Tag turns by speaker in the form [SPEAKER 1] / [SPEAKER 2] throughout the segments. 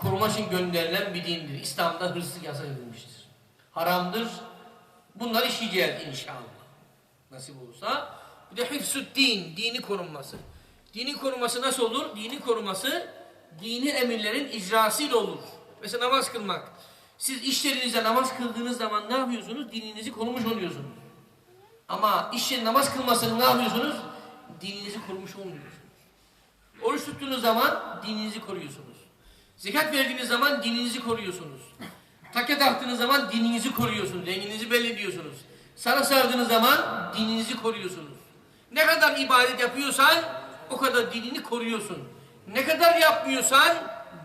[SPEAKER 1] koruma için gönderilen bir dindir. İslam'da hırsızlık yasak edilmiştir. Haramdır. Bunları işleyeceğiz inşallah. Nasip olursa. Bir de hıfzü din, dini korunması. Dini koruması nasıl olur? Dini koruması dini emirlerin icrasıyla olur. Mesela namaz kılmak. Siz işlerinizde namaz kıldığınız zaman ne yapıyorsunuz? Dininizi korumuş oluyorsunuz. Ama işin namaz kılmasını ne yapıyorsunuz? Dininizi korumuş olmuyorsunuz. Oruç tuttuğunuz zaman dininizi koruyorsunuz. Zekat verdiğiniz zaman dininizi koruyorsunuz. Takke taktığınız zaman dininizi koruyorsunuz. Renginizi belli ediyorsunuz. Sana sardığınız zaman dininizi koruyorsunuz. Ne kadar ibadet yapıyorsan o kadar dinini koruyorsun. Ne kadar yapmıyorsan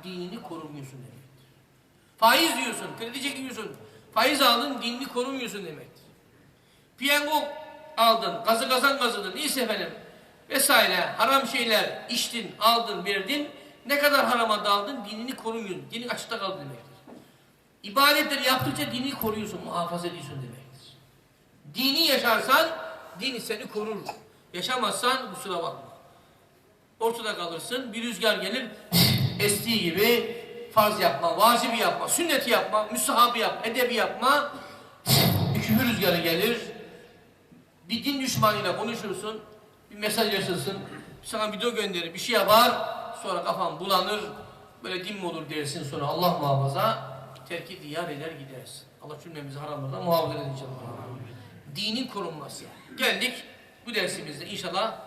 [SPEAKER 1] dinini korumuyorsun demektir. Faiz diyorsun, kredi çekiyorsun. Faiz aldın, dinini korumuyorsun demektir. Piyango aldın, gazı kazan kazıdın, neyse efendim vesaire haram şeyler içtin, aldın, verdin. Ne kadar harama daldın, dinini korumuyorsun. Dinin açıkta kaldı demektir. İbadetleri yaptıkça dinini koruyorsun, muhafaza ediyorsun demektir. Dini yaşarsan, dini seni korur. Yaşamazsan kusura bakma. Ortada kalırsın, bir rüzgar gelir, estiği gibi farz yapma, vacibi yapma, sünneti yapma, müstahabı yapma, edebi yapma. Küfür rüzgarı gelir, bir din düşmanıyla konuşursun, bir mesaj yaşarsın, sana video gönderir, bir şey yapar, sonra kafan bulanır, böyle din mi olur dersin sonra Allah muhafaza, terki diyar eder gidersin. Allah cümlemizi haramlardan muhafaza edin inşallah. Dinin korunması. Geldik bu dersimizde inşallah